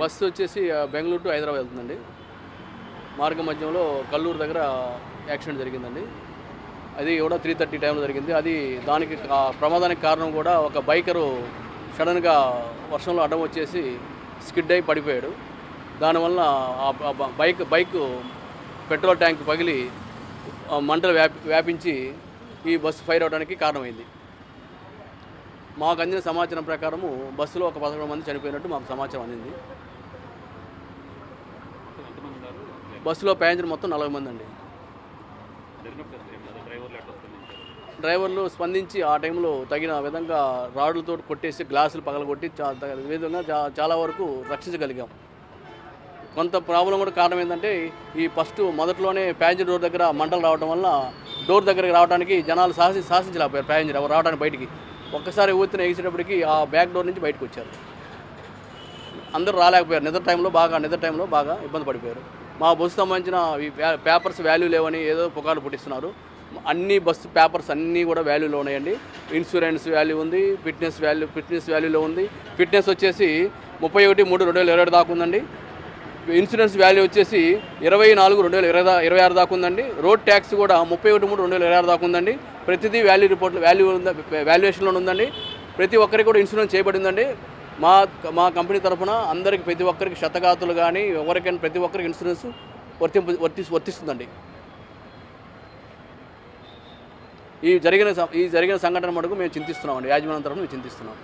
Bus వచ్చేసి Bengaluru to Hyderabad వెళ్తుందండి. మార్గ మధ్యంలో కల్లూరు దగ్గర యాక్సిడెంట్ జరిగిందండి. అది కూడా త్రీ థర్టీ టైంలో జరిగింది. అది దానికి ప్రమాదానికి కారణం కూడా ఒక బైకరు సడన్గా వర్షంలో అడ్డం వచ్చేసి స్కిడ్ అయి పడిపోయాడు. దానివల్ల ఆ బైక్ బైక్ పెట్రోల్ ట్యాంక్ పగిలి మంటలు వ్యాపించి ఈ బస్సు ఫైర్ అవడానికి కారణమైంది. మాకు అందిన సమాచారం ప్రకారము బస్సులో ఒక పదకొండు మంది చనిపోయినట్టు మాకు సమాచారం అందింది. బస్సులో ప్రయాణించిన మొత్తం నలభై మంది అండి. డ్రైవర్లు స్పందించి ఆ టైంలో తగిన విధంగా రాడ్లతో కొట్టేసి గ్లాసులు పగలగొట్టి విధంగా చాలా వరకు రక్షించగలిగాం. కొంత ప్రాబ్లం కూడా కారణం ఏంటంటే ఈ ఫస్ట్ మొదట్లోనే ప్యాసింజర్ డోర్ దగ్గర మంటలు రావడం వల్ల డోర్ దగ్గరికి రావడానికి జనాలు సాహసి సాహసించలేకపోయారు ప్యాసింజర్ రావడానికి బయటికి. ఒక్కసారి ఊతిన ఎగిసేటప్పటికి ఆ బ్యాక్ డోర్ నుంచి బయటకు వచ్చారు. అందరూ రాలేకపోయారు. నిద్ర టైంలో బాగా నిద్ర టైంలో బాగా ఇబ్బంది పడిపోయారు. మా బస్సు సంబంధించిన ఈ పేపర్స్ వాల్యూ లేవని ఏదో పుకార్లు పుట్టిస్తున్నారు. అన్ని బస్సు పేపర్స్ అన్నీ కూడా వాల్యూలో ఉన్నాయండి. ఇన్సూరెన్స్ వాల్యూ ఉంది ఫిట్నెస్ వాల్యూ ఫిట్నెస్ వాల్యూలో ఉంది. ఫిట్నెస్ వచ్చేసి ముప్పై ఒకటి మూడు రెండు వేల ఇరవై దాకా ఉందండి. ఇన్సూరెన్స్ వాల్యూ వచ్చేసి ఇరవై నాలుగు రెండు వేల ఇరవై ఇరవై ఆరు దాకా ఉందండి. రోడ్ ట్యాక్స్ కూడా ముప్పై ఒకటి మూడు రెండు వేల ఇరవై ఆరు దాకా ఉందండి. ప్రతిదీ వాల్యూ రిపోర్ట్ వాల్యూ ఉందా వాల్యుయేషన్లో ఉందండి. ప్రతి ఒక్కరికి కూడా ఇన్సూరెన్స్ చేయబడిందండి. మా మా కంపెనీ తరఫున అందరికి ప్రతి ఒక్కరికి శతగాతులు కానీ ఎవరికైనా ప్రతి ఒక్కరికి ఇన్సూరెన్స్ వర్తింపు వర్తి వర్తిస్తుందండి. ఈ జరిగిన ఈ జరిగిన సంఘటన మటుకు మేము చింతిస్తున్నామండి. యాజమాన్యం తరఫున మేము చింతిస్తున్నాం.